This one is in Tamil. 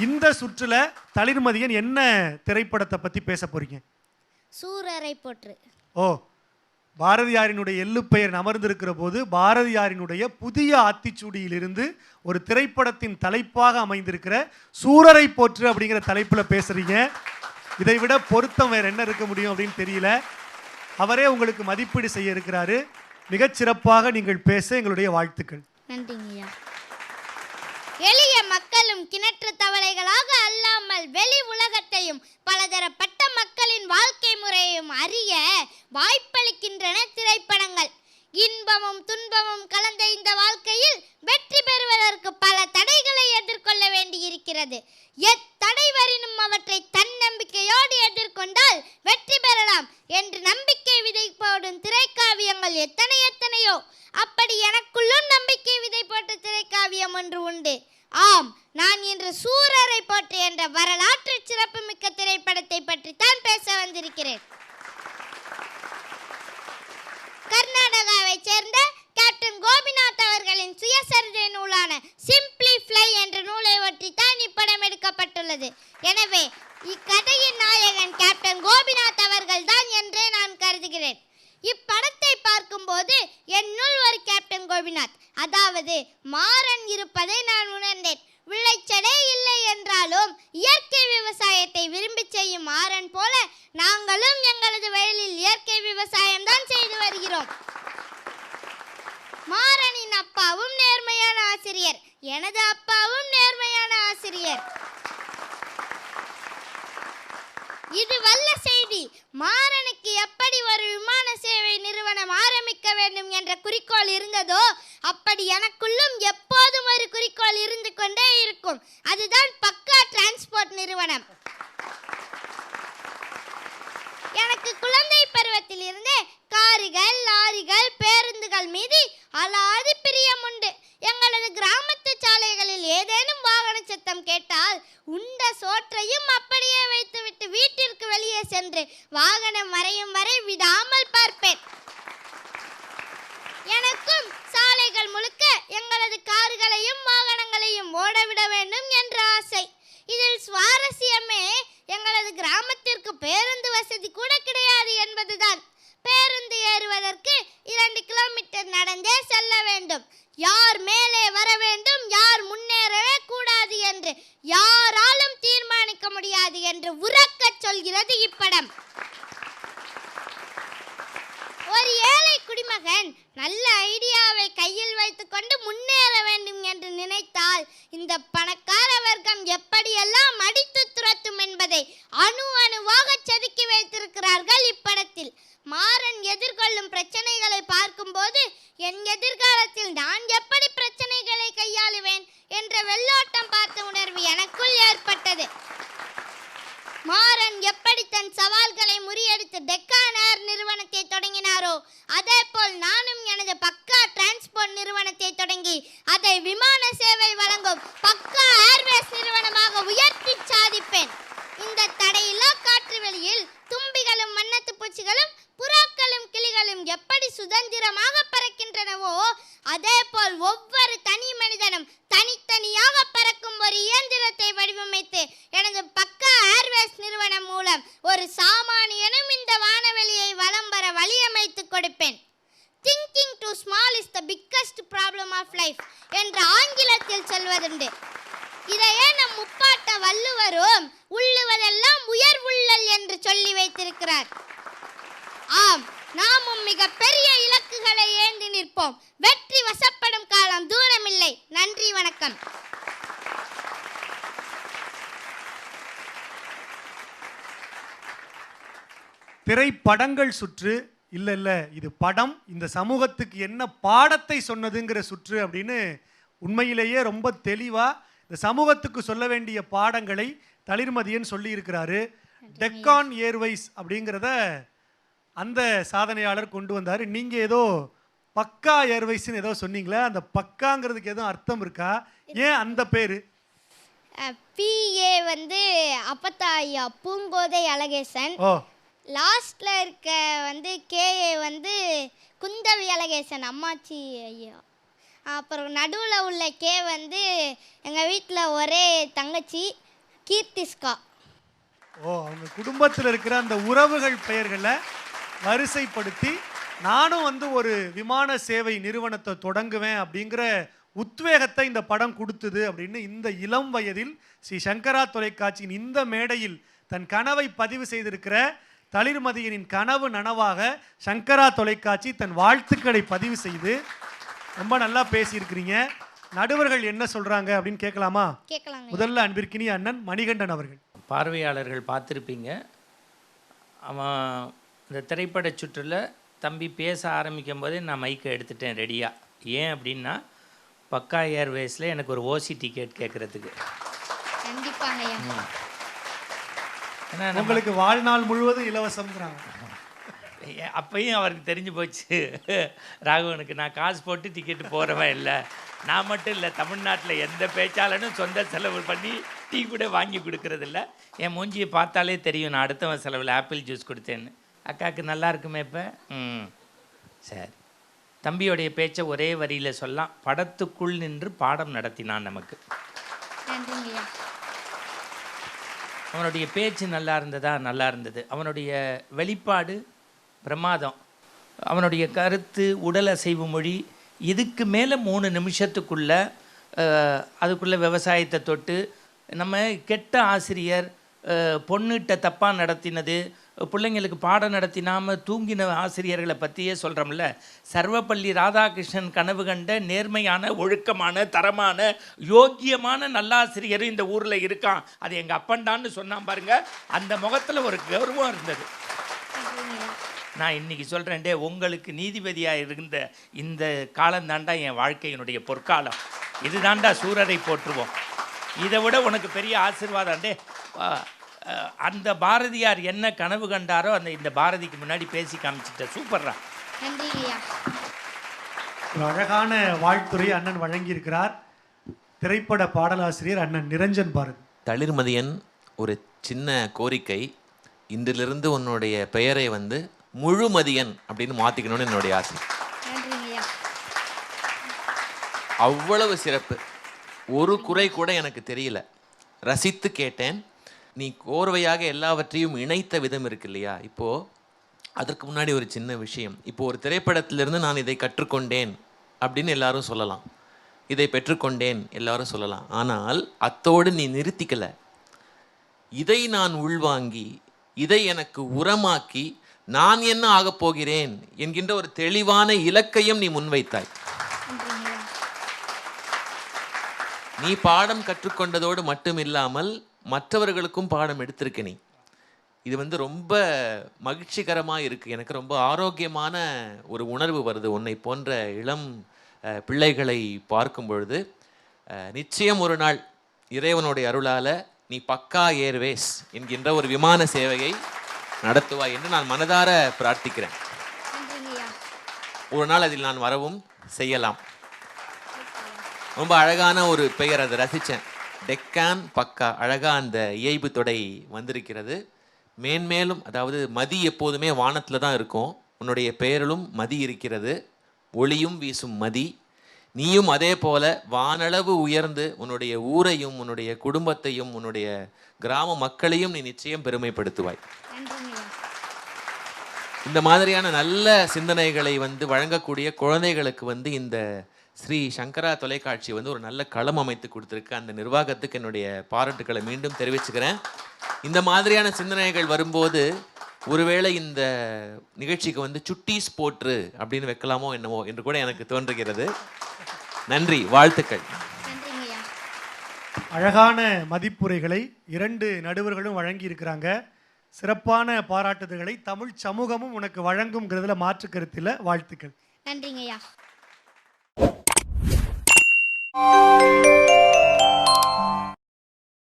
இந்த சுற்றுல தளிர்மதியன் என்ன திரைப்படத்தை பத்தி பேச போறீங்க? சூரரை போற்று. ஓ பாரதியாரினுடைய எள்ளுப்பெயர் அமர்ந்திருக்கிற போது பாரதியாரினுடைய புதிய ஆத்திச்சூடியிலிருந்து ஒரு திரைப்படத்தின் தலைப்பாக அமைந்திருக்கிற சூரரை போற்று அப்படிங்கிற தலைப்புல பேசுறீங்க. இதை விட பொருத்தம் வேற என்ன இருக்க முடியும் அப்படின்னு தெரியல. அவரே உங்களுக்கு மதிப்பீடு செய்ய இருக்கிறாரு. மிகச் சிறப்பாக நீங்கள் பேச எங்களுடைய வாழ்த்துக்கள். நன்றிங்கய்யா. எளிய மக்களும் கிணற்று தவளைகளாக அல்லாமல் வெளி உலகத்தையும் பலதரப்பட்ட மக்களின் வாழ்க்கை முறையையும் அறிய வாய்ப்பளிக்கின்றன திரைப்படங்கள். இன்பமும் துன்பமும் கலந்த இந்த வாழ்க்கையில் வெற்றி பெறுவதற்கு பல தடைகளை எதிர்கொள்ள வேண்டியிருக்கிறது. எத்தடை வரினும் அவற்றை தன்னம்பிக்கையோடு எதிர்கொண்டால் வெற்றி பெறலாம் என்று நம்ப காவியங்கள் எத்தனை எத்தனையோ அப்படி எனக்குள்ளும் நம்பிக்கை விதை போட்ட திரைக்காவியம் ஒன்று உண்டு. ஆம் நான் இன்று சூரரை போற்று என்ற வரலாற்று சிறப்புமிக்க திரைப்படத்தை பற்றி தான் பேச வந்திருக்கிறேன். கர்நாடகாவைச் சேர்ந்த கேப்டன் கோபிநாத் அவர்களின் சுயசரிதை நூலான சிம்பிளி ஃப்ளை என்ற நூலை ஒட்டி தான் இப்படம் எடுக்கப்பட்டுள்ளது. எனவே இக்கதையின் நாயகன் கேப்டன் கோபிநாத் அவர்கள் தான் என்றே நான் கருதுகிறேன் இப்படத்தை பார்க்கும்போது என்னுள் ஒரு கேப்டன் கோபிநாத் அதாவது மாறன் இருப்பதை நான் உணர்ந்தேன் விளைச்சலே இல்லை என்றாலும் இயற்கை விவசாயத்தை விரும்பி விவசாயம் போல நாங்களும் எங்களது வயலில் இயற்கை விவசாயம் தான் செய்து வருகிறோம். மாறனின் அப்பாவும் நேர்மையான ஆசிரியர். எனது அப்பாவும் நேர்மையான ஆசிரியர். இது வல்ல செய்தி. மாறனுக்கு எப்படி ஒரு விமான சேவை நிறுவனம் ஆரம்பிக்க வேண்டும் என்ற குறிக்கோள் இருந்ததோ அப்படி எனக்குள்ளும் எப்போதும் ஒரு குறிக்கோள் இருந்து கொண்டே இருக்கும். அதுதான் பக்கா டிரான்ஸ்போர்ட் நிறுவனம். எனக்கு குழந்தை பருவத்தில் இருந்தே கார்கள் லாரிகள் பேருந்துகள் மீது அலாதி பிரியம் உண்டு. எங்களது கிராமத்து சாலைகளில் ஏதேனும் வாகன சத்தம் கேட்டால் உண்ட சோற்றையும் அப்படியே வைத்துவிட்டு வீட்டிற்கு வெளியே சென்று வாகனம் மறையும் வரை விடாமல் பார்ப்பேன். எனக்கும் சாலைகள் முழுக்க எங்களது கார்களையும் வாகனங்களையும் ஓடவிட வேண்டும் என்று ஆசை இதில் சுவாரஸ்யமே எங்களது கிராமத்திற்கு பேருந்து வசதி கூட கிடையாது என்பதுதான் பேருந்து ஏறுவதற்கு இரண்டு கிலோமீட்டர் நடந்தே செல்ல வேண்டும். யார் மேலே வர வேண்டும் யார் முன்னேறவே கூடாது என்று யாராலும் தீர்மானிக்க முடியாது என்று உறக்கச் சொல்கிறது இப்படம். ஒரு ஏழை குடிமகன் நல்ல ஐடியா இந்த பணக்கார வர்க்கம் எப்படியெல்லாம் அடித்து துரத்தும் என்பதை அணு அணுவாக செதுக்கி வைத்திருக்கிறார்கள் இப்படத்தில். மாறன் எதிர்கொள்ளும் பிரச்சனைகளை பார்க்கும்போது என் எதிர்காலத்தில் நான் எப்படி பிரச்சனைகளை கையாளுவேன்? என்ற வெள்ளோட்டம் பார்த்த உணர்வு எனக்குள் ஏற்பட்டது. மாறன் எப்படி தன் சவால்களை முறியடித்து டெக்கான் ஏர் நிறுவனத்தை தொடங்கினாரோ அதே போல் நானும் எனது பக்கா டிரான்ஸ்போர்ட் நிறுவனத்தை தொடங்கி அதை விமான சேவை வழங்கும் பக்கா ஏர்வேஸ் நிறுவனமாக உயர்த்தி சாதிப்பேன் இந்த தடையில்லா காற்று வெளியில் தும்பிகளும் வண்ணத்து பூச்சிகளும் புறாக்களும் கிளிகளும் எப்படி சுதந்திரமாக பறக்கின்றனவோ அதே போல் ஒவ்வொரு தனி மனிதனும் தனித்தனியாக பறக்கும் ஒரு இயந்திரத்தை வடிவமைத்து எனது பக்கா ஏர்வேஸ் நிறுவனம் மூலம் ஒரு சாமானியனும் இந்த வானவெளியை வலம் வர வழியமைத்து கொடுப்பேன். Thinking to small is the biggest problem of life என்று ஆங்கிலத்தில் சொல்வதுண்டு. இதையே நம் முப்பாட்ட வள்ளுவரும் உள்ளுவதெல்லாம் உயர்வுள்ளல் என்று சொல்லி வைத்திருக்கிறார். ஆம் நாமும் மிக பெரிய இலக்குகளை ஏந்தி நிற்போம். வெற்றி வசப்படும் காலம் தூரமில்லை. நன்றி வணக்கம். திரைப்படங்கள் சுற்று இல்லை இல்லை இது படம் இந்த சமூகத்துக்கு என்ன பாடத்தை சொன்னதுங்கிற சுற்று அப்படின்னு உண்மையிலேயே ரொம்ப தெளிவாக இந்த சமூகத்துக்கு சொல்ல வேண்டிய பாடங்களை தளிர்மதியன் சொல்லி இருக்கிறாரு டெக்கான் ஏர்வைஸ் அப்படிங்கிறத அந்த சாதனையாளர் கொண்டு வந்தார். நீங்கள் ஏதோ பக்கா ஏர்வைஸ்னு ஏதோ சொன்னீங்களே அந்த பக்காங்கிறதுக்கு எதுவும் அர்த்தம் இருக்கா? ஏன் அந்த பேர்? பிஏ வந்து அப்பத்தாயா பூங்கோதை அழகேசன். ஓ. லாஸ்ட்ல இருக்க வந்து கேஏ வந்து குந்தவி அழகேசன் அம்மாச்சி ஐயா. அப்புறம் நடுவில் உள்ள கே வந்து எங்கள் வீட்டில் ஒரே தங்கச்சி கீர்த்திஸ்கா. ஓ அவங்க குடும்பத்தில் இருக்கிற அந்த உறவுகள் பெயர்களை வரிசைப்படுத்தி நானும் வந்து ஒரு விமான சேவை நிறுவனத்தை தொடங்குவேன் அப்படிங்கிற உத்வேகத்தை இந்த படம் கொடுத்தது அப்படின்னு இந்த இளம் வயதில் ஸ்ரீ சங்கரா தொலைக்காட்சியின் இந்த மேடையில் தன் கனவை பதிவு செய்திருக்கிற தளிர்மதியனின் கனவு நனவாக சங்கரா தொலைக்காட்சி தன் வாழ்த்துக்களை பதிவு செய்து ரொம்ப நல்லா பேசியிருக்கிறீங்க. நடுவர்கள் என்ன சொல்றாங்க அப்படின்னு கேட்கலாமா? கேட்கலாங்க. முதல்ல அன்பிற்கினிய அண்ணன் மணிகண்டன் அவர்கள். பார்வையாளர்கள் பார்த்துருப்பீங்க. அவன் இந்த திரைப்பட சுற்றில் தம்பி பேச ஆரம்பிக்கும் போதே நான் மைக்கை எடுத்துட்டேன் ரெடியாக ஏன் அப்படின்னா பக்கா ஏர்வேஸில் எனக்கு ஒரு ஓசி டிக்கெட் கேட்குறதுக்கு. ஏன்னா நம்ம உங்களுக்கு வாழ்நாள் முழுவதும் இலவசம்ங்கிறாங்க. ஏ- அப்பயும் அவருக்கு தெரிஞ்சு போச்சு. ராகவனுக்கு நான் காசு போட்டு டிக்கெட்டு போகிறவன் இல்லை. நான் மட்டும் இல்லை தமிழ்நாட்டில் எந்த பேச்சாளனும் சொந்த செலவு பண்ணி டீ கூட வாங்கி கொடுக்கறதில்ல. என் மூஞ்சியை பார்த்தாலே தெரியும் நான் அடுத்தவன் செலவில் ஆப்பிள் ஜூஸ் கொடுத்தேன்னு. அக்காவுக்கு நல்லா இருக்குமே இப்போ? ம். சரி. தம்பியோடைய பேச்சை ஒரே வரியில் சொல்லலாம். படத்துக்குள் நின்று பாடம் நடத்தினான் நமக்கு. அவனுடைய பேச்சு நல்லா இருந்ததா? நல்லா இருந்தது. அவனுடைய வெளிப்பாடு பிரமாதம். அவனுடைய கருத்து உடல் அசைவு மொழி இதுக்கு மேலே மூணு நிமிஷத்துக்குள்ள அதுக்குள்ள விவசாயத்தை தொட்டு நம்ம கெட்ட ஆசிரியர் பொண்ணுகிட்ட தப்பாக நடத்தினது பிள்ளைங்களுக்கு பாடம் நடத்தினாமல் தூங்கின ஆசிரியர்களை பற்றியே சொல்கிறோம்ல சர்வப்பள்ளி ராதாகிருஷ்ணன் கனவு கண்ட நேர்மையான ஒழுக்கமான தரமான யோக்கியமான நல்லாசிரியர் இந்த ஊரில் இருக்கான். அது எங்கள் அப்பன்டான்னு சொன்னான் பாருங்க. அந்த முகத்தில் ஒரு கௌரவம் இருந்தது. நான் இன்னைக்கு சொல்கிறேன் டே உங்களுக்கு நீதிபதியாக இருந்த இந்த காலம் தாண்டா என் வாழ்க்கையினுடைய பொற்காலம். இது தாண்டா சூரரை போற்றுவோம். இதை விட உனக்கு பெரிய ஆசீர்வாதம். டே அந்த பாரதியார் என்ன கனவு கண்டாரோ அந்த இந்த பாரதிக்கு முன்னாடி பேசி காமிச்சிட்ட. சூப்பர்ரா. ஒரு அழகான வாழ்த்துறை அண்ணன் வழங்கியிருக்கிறார். திரைப்பட பாடலாசிரியர் அண்ணன் நிரஞ்சன் பாரதி. தளிர்மதியன் ஒரு சின்ன கோரிக்கை. இன்றிலிருந்து உன்னுடைய பெயரை வந்து முழுமதியன் அப்படின்னு மாற்றிக்கணும்னு என்னுடைய ஆசை. அவ்வளவு சிறப்பு. ஒரு குறை கூட எனக்கு தெரியல. ரசித்து கேட்டேன். நீ கோர்வையாக எல்லாவற்றையும் இணைத்த விதம் இருக்கு இல்லையா இப்போ அதற்கு முன்னாடி ஒரு சின்ன விஷயம். இப்போ ஒரு திரைப்படத்திலிருந்து நான் இதை கற்றுக்கொண்டேன் அப்படின்னு எல்லாரும் சொல்லலாம். இதை பெற்றுக்கொண்டேன் எல்லாரும் சொல்லலாம். ஆனால் அத்தோடு நீ நிறுத்திக்கல. இதை நான் உள்வாங்கி இதை எனக்கு உரமாக்கி நான் என்ன ஆகப் போகிறேன் என்கின்ற ஒரு தெளிவான இலக்கையும் நீ முன்வைத்தாய். நீ பாடம் கற்றுக்கொண்டதோடு மட்டும் இல்லாமல் மற்றவர்களுக்கும் பாடம் எடுத்திருக்க நீ. இது வந்து ரொம்ப மகிழ்ச்சிகரமாக இருக்குது எனக்கு ரொம்ப ஆரோக்கியமான ஒரு உணர்வு வருது. உன்னை போன்ற இளம் பிள்ளைகளை பார்க்கும் பொழுது நிச்சயம் ஒரு நாள் இறைவனுடைய அருளால் நீ பக்கா ஏர்வேஸ் என்கின்ற ஒரு விமான சேவையை நடத்துவாய் என்று நான் மனதார பிரார்த்திக்கிறேன். ஒரு நாள் அதில் நான் வரவும் செய்யலாம். ரொம்ப அழகான ஒரு பெயர் அதை. ரசித்தேன் டெக்கான் பக்கா அழகாக அந்த இயைபு தொடை வந்திருக்கிறது. மேன்மேலும் அதாவது மதி எப்போதுமே வானத்தில் தான் இருக்கும். உன்னுடைய பெயரிலும் மதி இருக்கிறது. ஒளியும் வீசும் மதி. நீயும் அதே போல வானளவு உயர்ந்து உன்னுடைய ஊரையும் உன்னுடைய குடும்பத்தையும் உன்னுடைய கிராம மக்களையும் நீ நிச்சயம் பெருமைப்படுத்துவாய். இந்த மாதிரியான நல்ல சிந்தனைகளை வந்து வழங்கக்கூடிய குழந்தைகளுக்கு வந்து இந்த ஸ்ரீ சங்கரா தொலைக்காட்சி வந்து ஒரு நல்ல களம் அமைத்து கொடுத்துருக்கு. அந்த நிர்வாகத்துக்கு என்னுடைய பாராட்டுக்களை மீண்டும் தெரிவிச்சுக்கிறேன். இந்த மாதிரியான சிந்தனைகள் வரும்போது ஒருவேளை இந்த நிகழ்ச்சிக்கு வந்து சுட்டீஸ் போற்று அப்படின்னு வைக்கலாமோ என்னவோ என்று கூட எனக்கு தோன்றுகிறது. நன்றி வாழ்த்துக்கள். அழகான மதிப்புரைகளை இரண்டு நடுவர்களும் வழங்கி இருக்கிறாங்க சிறப்பான பாராட்டுதல்களை தமிழ் சமூகமும் உனக்கு வழங்கும்ங்கிறதுல மாற்று கருத்தில் வாழ்த்துக்கள். நன்றிங்கய்யா.